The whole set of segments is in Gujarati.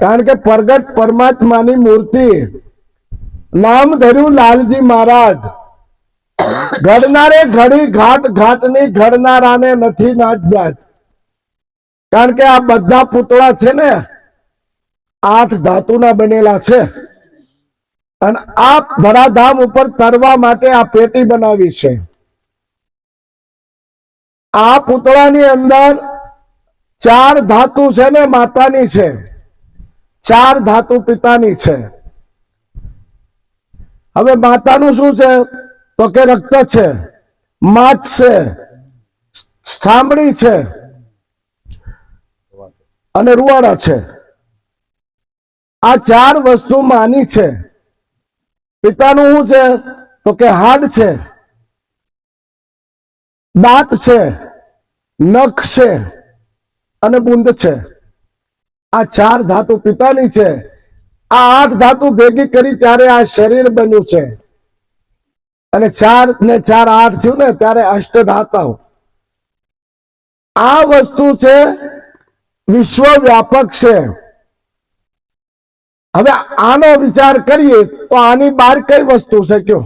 કારણ કે પ્રગટ પરમાત્માની મૂર્તિ. નામ ધર્યું લાલજી મહારાજ. ઘડનારે ઘડી ઘાટ ઘાટની ઘડનારાને નથી નાચ જાત. કારણ કે આ બધા પૂતળા છે ને, આઠ ધાતુના બનેલા છે. અને આ ધરાધામ ઉપર તરવા માટે આ પેટી બનાવી છે. આ પૂતળાની અંદર ચાર ધાતુ છે ને, માતાની છે. ચાર ધાતુ પિતાની છે. હવે માતાનું શું છે? તો કે રક્ત છે માછ છે, સાંભળી છે, અને રૂવાડા છે. આ ચાર વસ્તુ માની છે. પિતાનું શું છે? તો કે હાડ છે, દાંત છે, નખ છે, અને બુંદ છે. આ ચાર ધાતુ પિતાની છે. આ આઠ ધાતુ ભેગી કરી ત્યારે આ શરીર બન્યું છે. અને ચાર ને ચાર આઠ થયું ને ત્યારે અષ્ટ ધાતાઓ આ વસ્તુ છે વિશ્વ વ્યાપક છે. હવે આનો વિચાર કરીએ તો આની બહાર કઈ વસ્તુ છે કયો?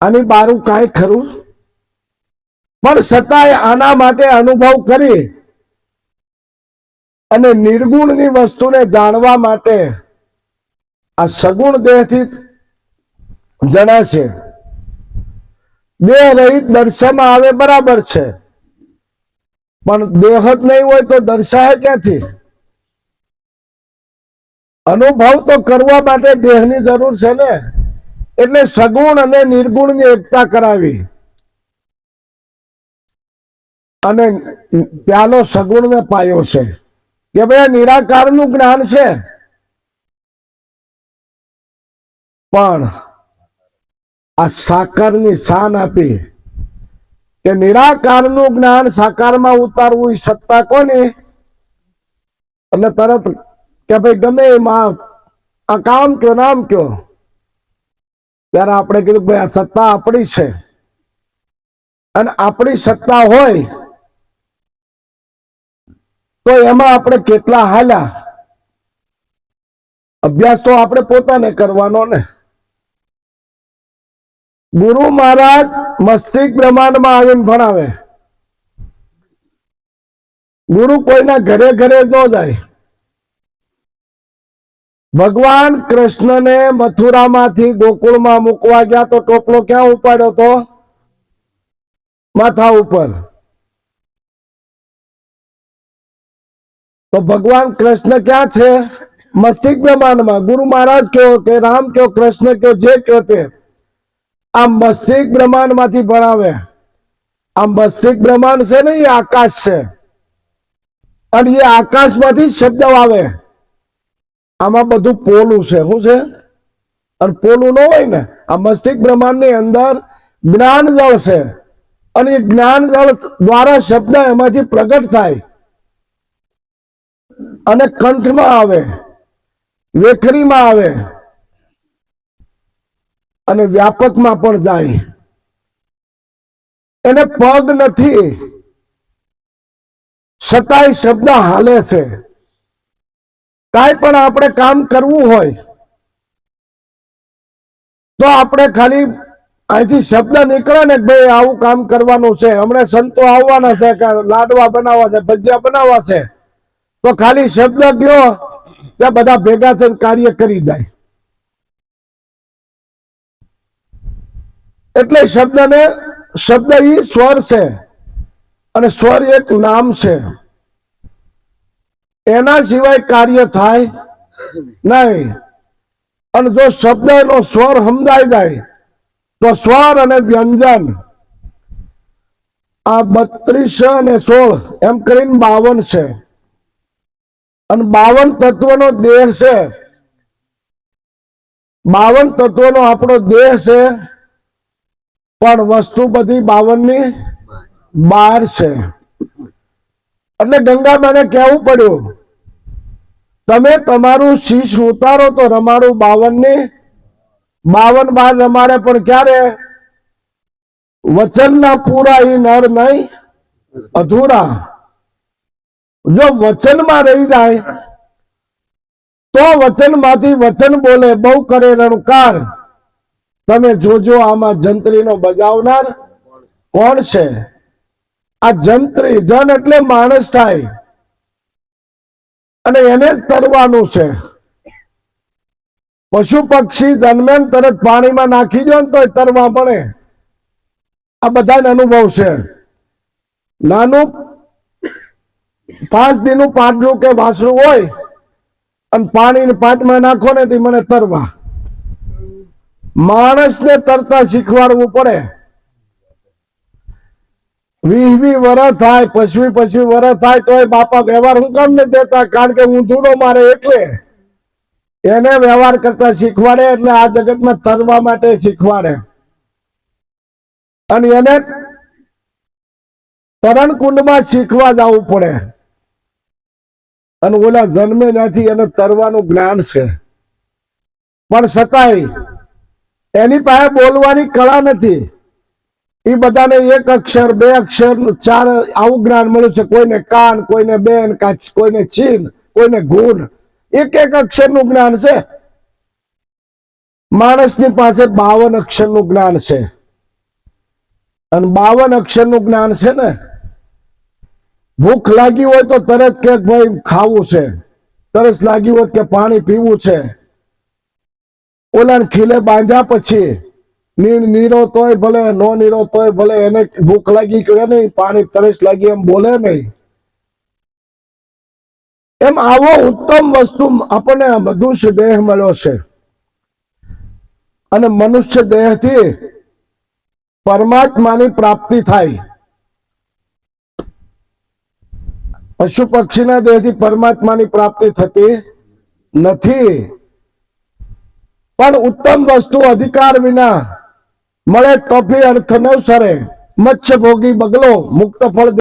આની બારું કાંઈ ખરું? પણ છતાંય આના માટે અનુભવ કરી અને નિર્ગુણની વસ્તુને જાણવા માટે આ સગુણ દેહથી જણાશે દેહ રહિત દર્શામાં આવે બરાબર છે. પણ દેહ જ નહીં હોય તો દર્શાય ક્યાંથી? અનુભવ તો કરવા માટે દેહની જરૂર છે ને? એટલે સગુણ અને નિર્ગુણની એકતા કરાવી. અને પ્યાલો સગુણ ને પાયો છે. કે ભાઈ નિરાકારનું જ્ઞાન છે. પણ આ સાકારની શાન આપી કે નિરાકારનું જ્ઞાન સાકારમાં ઉતારવું સત્તા કોની? એટલે તરત કે ભાઈ ગમે એમાં આ કામ કયો, નામ કયો? ત્યારે આપણે કીધું ભાઈ આ સત્તા આપણી છે. અને આપણી સત્તા હોય તો એમાં આપણે કેટલા હાલ્યા? અભ્યાસ તો આપણે પોતાને કરવાનો ને. ગુરુ મહારાજ મસ્તિષ્ક બ્રહ્માંડમાં આવીને ભણાવે. ગુરુ કોઈના ઘરે ઘરે ન જાય. ભગવાન કૃષ્ણને મથુરામાંથી ગોકુળમાં મૂકવા ગયા તો ટોપલો ક્યાં ઉપાડ્યો તો? માથા ઉપર. તો ભગવાન કૃષ્ણ ક્યાં છે? મસ્તિષ્ક બ્રહ્માંડમાં. ગુરુ મહારાજ કયો કે, રામ કયો કૃષ્ણ કયો જે કયો તે. આ મસ્તિષ્ક બ્રહ્માંડમાંથી ભણાવે આ મસ્તિષ્ક બ્રહ્માંડ છે ને, એ આકાશ છે. અને એ આકાશમાંથી શબ્દ આવે. આમાં બધું પોલું છે. શું છે? અને પોલું ન હોય ને, આ મસ્તિષ્ક બ્રહ્માંડની અંદર જ્ઞાન જળ છે. અને એ જ્ઞાન જળ દ્વારા શબ્દ એમાંથી પ્રગટ થાય. અને કંઠમાં આવે વેખરીમાં આવે અને વ્યાપકમાં પણ જાય. એને પગ નથી છતાંય શબ્દ હાલે છે. કાંઈ પણ આપણે કામ કરવું હોય, તો આપણે ખાલી અહીંથી શબ્દ નીકળે ને ભાઈ આવું કામ કરવાનું છે. હમણાં સંતો આવવાના છે લાડવા બનાવવા છે, ભજીયા બનાવવા છે. તો ખાલી શબ્દ ગયો ત્યાં બધા ભેગા થઈને કાર્ય કરી દે એટલે શબ્દને, શબ્દ ઈ સ્વર છે, અને સ્વર એક નામ છે. એના સિવાય કાર્ય થાય નહીં. અને જો શબ્દ નો સ્વર સમજાઈ જાય, તો સ્વર અને વ્યંજન, આ બત્રીસ અને સોળ એમ કરીને બાવન છે. અને બાવન તત્વનો દેહ છે. બાવન તત્વનો આપણો દેહ છે, પણ વસ્તુ બધી બાવનની બાર છે. એટલે ગંગા મને કહેવું પડ્યું, તમે તમારું શીશ ઉતારો તો રમાડું બાવનની બાવન બાર રમાડે પણ ક્યારે? વચનના પૂરા ઈ નર નહીં, અધૂરા. જો વચનમાં રહી જાય, તો વચનમાંથી વચન બોલે, બહુ કરે રણકાર. તમે જોજો આમાં જંત્રીનો બજાવનાર કોણ છે? આ જંત્રી, જન એટલે માણસ થાય. અને એને જ તરવાનું છે. પશુ પક્ષી જન્મે તરત પાણીમાં નાખી દો ને તો તરવા પડે. આ બધાને અનુભવ છે. નાનું પાંચ દીનું પાટલું કે વાસણું હોય, અને પાણી પાટમાં નાખો ને તે મને તરવા. માણસને તરતા શીખવાડવું પડે. વીહવી વરસ થાય પચવી પચવી વરસ થાય તો બાપા વ્યવહાર હું કામ ને દેતા? કારણ કે હું ધૂળો મારે એટલે. એને વ્યવહાર કરતા શીખવાડે એટલે આ જગતમાં તરવા માટે શીખવાડે. અને એને તરણ કુંડમાં શીખવા જવું પડે. અને ઓલા જન્મે નથી એને તરવાનું જ્ઞાન છે. પણ છતાંય એની પાસે બોલવાની કળા નથી. એ બધાને એક અક્ષર, બે અક્ષર, ચાર આવું જ્ઞાન મળ્યું છે. કોઈને કાન, કોઈને બેન કોઈને છીન કોઈને ગુણ એક એક અક્ષરનું જ્ઞાન છે. માણસની પાસે બાવન અક્ષરનું જ્ઞાન છે. અને બાવન અક્ષરનું જ્ઞાન છે ને ભૂખ લાગી હોય તો તરત કે ભાઈ ખાવું છે. તરસ લાગી હોય કે પાણી પીવું છે. ઓલાને ખીલે બાંધ્યા પછી નીણ નીરો તોય ભલે, નો નીરો તોય ભલે, એને ભૂખ લાગી કે નહીં, પાણી તરસ લાગી એમ બોલે નહીં. એમ આવો ઉત્તમ વસ્તુ આપણને મનુષ્ય દેહ મળ્યો છે. અને મનુષ્ય દેહથી પરમાત્માની પ્રાપ્તિ થાય. પશુ પક્ષીના દેહથી પરમાત્માની પ્રાપ્તિ થતી નથી. પણ ઉત્તમ વસ્તુ અધિકાર વિના મળે તો ભી અર્થ ન સરે મત્સ્ય ભોગી બગલો મુક્ત ફળ